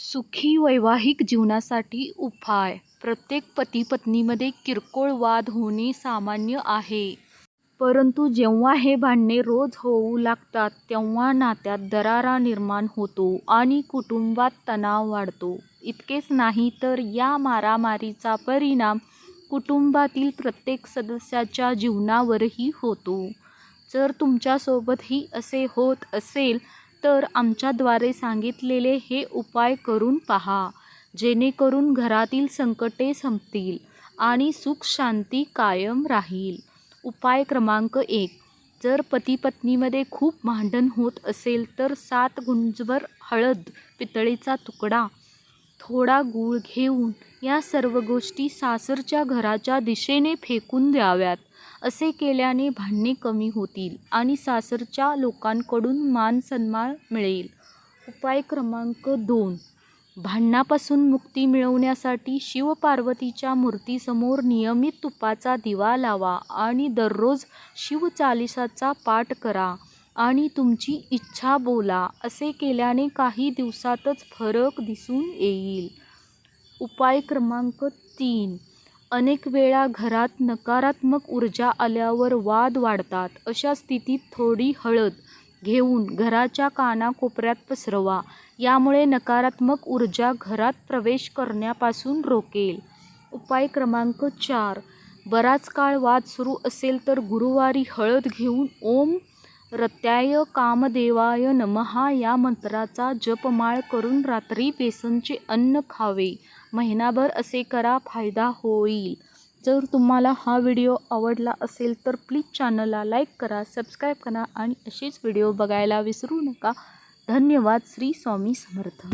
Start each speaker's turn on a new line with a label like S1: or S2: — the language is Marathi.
S1: सुखी वैवाहिक जीवनासाठी उपाय. प्रत्येक पती पत्नीमध्ये किरकोळ वाद होणे सामान्य आहे. परंतु जेव्हा हे भांडणे रोज होऊ लागतात तेव्हा नात्यात दरारा निर्माण होतो आणि कुटुंबात तणाव वाढतो. इतकेच नाही तर या मारामारीचा परिणाम कुटुंबातील प्रत्येक सदस्याच्या जीवनावरही होतो. जर तुमच्यासोबतही असे होत असेल तर आमच्याद्वारे सांगितलेले हे उपाय करून पहा जेणेकरून घरातील संकटे संपतील आणि सुख शांती कायम राहील. उपाय क्रमांक एक जर पतीपत्नीमध्ये खूप भांडण होत असेल तर सात गुंजभर हळद पितळेचा तुकडा थोडा गूळ घेऊन या सर्व गोष्टी सासरच्या घराच्या दिशेने फेकून द्याव्यात असे केल्याने भांडणे कमी होतील आणि सासरच्या लोकांकडून मान सन्मान मिळेल. उपाय क्रमांक दोन. भांडणापासून मुक्ती मिळवण्यासाठी शिवपार्वतीच्या मूर्तीसमोर नियमित तुपाचा दिवा लावा आणि दररोज शिवचालिसाचा पाठ करा. आणि तुमची इच्छा बोला असे केल्याने काही दिवसातच फरक दिसून येईल. उपाय क्रमांक तीन. अनेक वेळा घरात नकारात्मक ऊर्जा आल्यावर वाद वाढतात. अशा स्थितीत थोडी हळद घेऊन घराच्या कानाकोपऱ्यात पसरवा. यामुळे नकारात्मक ऊर्जा घरात प्रवेश करण्यापासून रोकेल. उपाय क्रमांक चार. बराच काळ वाद सुरू असेल तर गुरुवारी हळद घेऊन ओम रत्याय कामदेवाय नमहा या मंत्राचा जपमाळ करून रात्री बेसनचे अन्न खावे. महिनाभर असे करा फायदा होईल. जर तुम्हाला हा व्हिडिओ आवडला असेल तर प्लीज चॅनलला लाईक करा सबस्क्राईब करा आणि असेच व्हिडिओ बघायला विसरू नका. धन्यवाद. श्री स्वामी समर्थ.